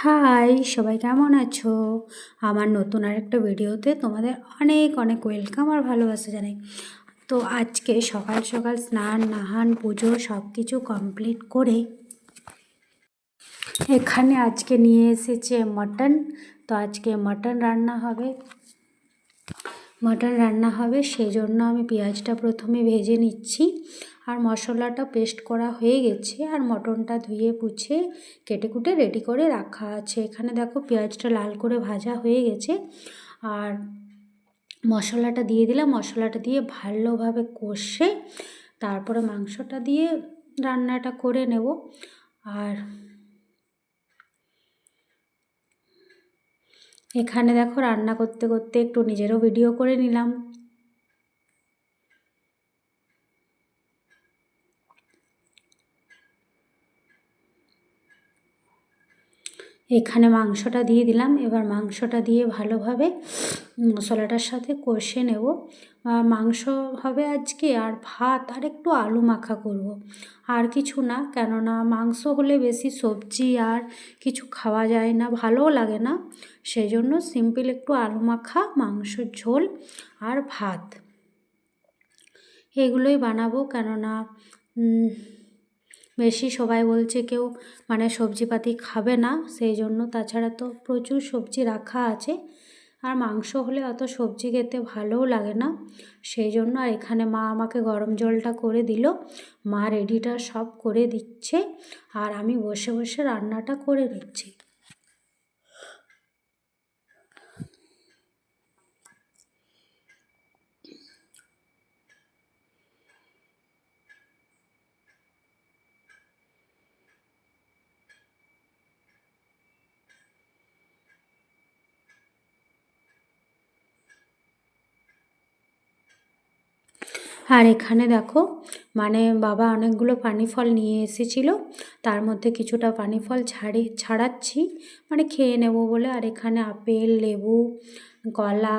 High, সবাই কেমন আছো? আমার নতুন আর একটা ভিডিওতে তোমাদের অনেক অনেক ওয়েলকাম আর ভালোবাসা জানাই। তো আজকে সকাল সকাল স্নান, নাহান, পুজো সব কিছু কমপ্লিট করে এখানে আজকে নিয়ে এসেছে মটন। তো আজকে মটন রান্না হবে। মটন রান্না হবে সেই জন্য আমি পেঁয়াজটা প্রথমে ভেজে নিচ্ছি। আর মশলাটা পেস্ট করা হয়ে গেছে, আর মটনটা ধুয়ে পুছে কেটে কুটে রেডি করে রাখা আছে। এখানে দেখো পেঁয়াজটা লাল করে ভাজা হয়ে গেছে। আর মশলাটা দিয়ে দিলাম, মশলাটা দিয়ে ভালোভাবে কষে তারপরে মাংসটা দিয়ে রান্নাটা করে নেব। আর এখানে দেখো রান্না করতে করতে একটু নিজেরও ভিডিও করে নিলাম। এখানে মাংসটা দিয়ে দিলাম। এবার মাংসটা দিয়ে ভালোভাবে মশলাটার সাথে কষে নেব। মাংস হবে আজকে আর ভাত আর একটু আলু মাখা করব। আর কিছু না, কেননা মাংস হলে বেশি সবজি আর কিছু খাওয়া যায় না, ভালোও লাগে না। সেই জন্য সিম্পল একটু আলু মাখা, মাংসর ঝোল আর ভাত। এগুলোই বানাবো, কেননা বেশি সবাই বলছে কেউ মানে সবজিপাতি খাবে না, সেই জন্য তাছাড়া তো প্রচুর সবজি রাখা আছে। আর মাংস হলে অত সবজি খেতে ভালোও লাগে না। সেই জন্য আর এখানে মা আমাকে গরম জলটা করে দিল। মা রেডিটা সব করে দিচ্ছে। আর আমি বসে বসে রান্নাটা করে নিচ্ছি। আর এখানে দেখো মানে বাবা অনেকগুলো পানি ফল নিয়ে এসেছিল। তার মধ্যে কিছুটা পানি ফল ছাড়ি, ছাড়াচ্ছি। মানে খেয়ে নেব বলে। আর এখানে আপেল, লেবু, কলা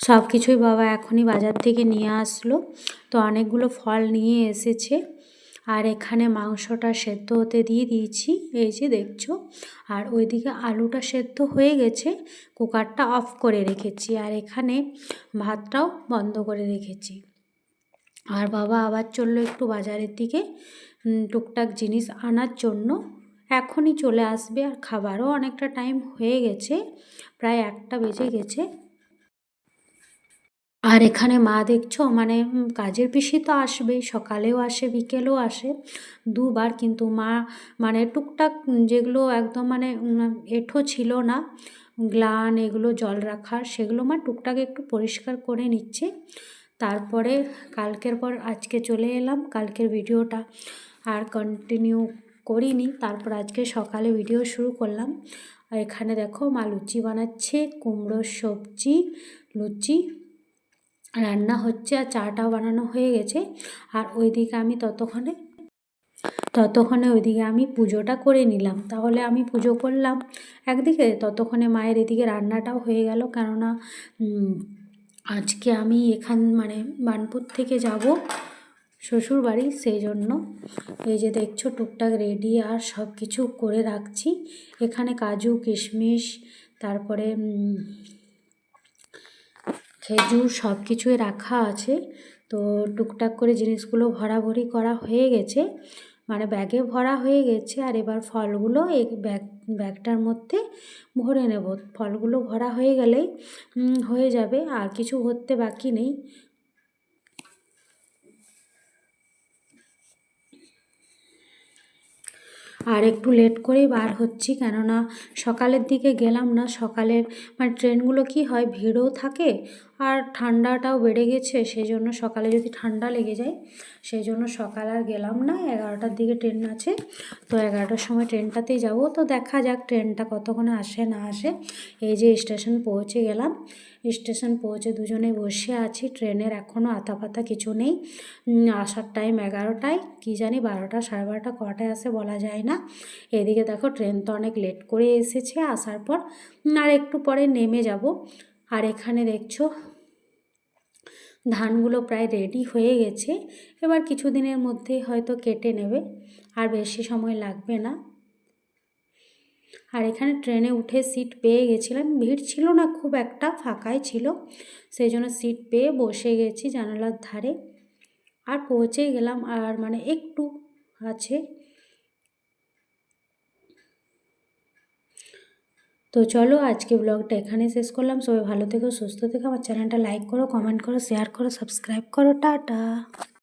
সব কিছুই বাবা এখনই বাজার থেকে নিয়ে আসলো। তো অনেকগুলো ফল নিয়ে এসেছে। আর এখানে মাংসটা সেদ্ধ হতে দিয়ে দিয়েছি, এই যে দেখছ। আর ওইদিকে আলুটা সেদ্ধ হয়ে গেছে, কুকারটা অফ করে রেখেছি আর এখানে ভাতটাও বন্ধ করে রেখেছি। আর বাবা আবার চলল একটু বাজারের দিকে টুকটাক জিনিস আনার জন্য। এখনই চলে আসবে আর খাবারও অনেকটা টাইম হয়ে গেছে, প্রায় একটা বেজে গেছে। আর এখানে মা দেখছ মানে কাজের পিসি তো আসবেই সকালেও আসে, বিকেলেও আসে। দুবার কিন্তু মা মানে টুকটাক যেগুলো একদম মানে এঁঠো ছিল না, গ্লান এগুলো জল রাখার, সেগুলো মা টুকটাক একটু পরিষ্কার করে নিচ্ছে। তারপরে কালকের পর আজকে চলে এলাম, কালকের ভিডিওটা আর কন্টিনিউ করিনি। তারপর আজকে সকালে ভিডিও শুরু করলাম। আর এখানে দেখো মা লুচি বানাচ্ছে, কুমড়োর সবজি, লুচি রান্না হচ্ছে আর চাটাও বানানো হয়ে গেছে। আর ওইদিকে আমি ততক্ষণে ততক্ষণে ওইদিকে আমি পুজোটা করে নিলাম। তাহলে আমি পুজো করলাম। একদিকে ততক্ষণে মায়ের এদিকে রান্নাটাও হয়ে গেল। কেননা আজকে আমি এখান মানে বানপুর থেকে যাব শ্বশুর বাড়ি সেই জন্য এই যে দেখছ টুকটাক রেডি আর সব কিছু করে রাখছি। এখানে কাজু, কিশমিশ, তারপরে খেজুর সব কিছুই রাখা আছে। তো টুকটাক করে জিনিসগুলো ভরাভরি করা হয়ে গেছে। মানে ব্যাগে ভরা হয়ে গেছে আর এবার ফলগুলো এই ব্যাগ, ব্যাগটার মধ্যে ভরে নেব। ফলগুলো ভরা হয়ে গেলেই হয়ে যাবে। আর কিছু ভরতে বাকি নেই। আর একটু লেট করেই বার হচ্ছি, কেননা সকালের দিকে গেলাম না। সকালের মানে ট্রেনগুলো কি হয়, ভিড়ও থাকে। আর ঠান্ডাটাও বেড়ে গেছে সেই জন্য সকালে যদি ঠান্ডা লেগে যায় সেই জন্য সকাল আর গেলাম না। এগারোটার দিকে ট্রেন আছে, তো এগারোটার সময় ট্রেনটাতেই যাব। তো দেখা যাক ট্রেনটা কতক্ষণে আসে না আসে। এই যে স্টেশন পৌঁছে গেলাম। স্টেশন পৌঁছে দুজনে বসে আছি। ট্রেনের এখনও আতা পাতা কিছু নেই। আসার টাইম এগারোটায়। কী জানি বারোটা, সাড়ে বারোটা, কটায় আসে বলা যায় না। এদিকে দেখো ট্রেন তো অনেক লেট করে এসেছে আসার পর। আর একটু পরে নেমে যাব। আর এখানে দেখছ, ধানগুলো প্রায় রেডি হয়ে গেছে। এবার কিছু দিনের মধ্যেই হয়তো কেটে নেবে, আর বেশি সময় লাগবে না। আর এখানে ট্রেনে উঠে সিট পেয়ে গেছিলাম। ভিড় ছিল না, খুব একটা ফাঁকাই ছিল। সেই জন্য সিট পেয়ে বসে গেছি জানালার ধারে। আর পৌঁছে গেলাম, আর মানে একটু আছে। তো চলো আজকে ব্লগটা এখানে শেষ করলাম। সবাই ভালো থেকো, সুস্থ থেকো। আমার চ্যানেলটা লাইক করো কমেন্ট করো শেয়ার করো সাবস্ক্রাইব করো। টাটা।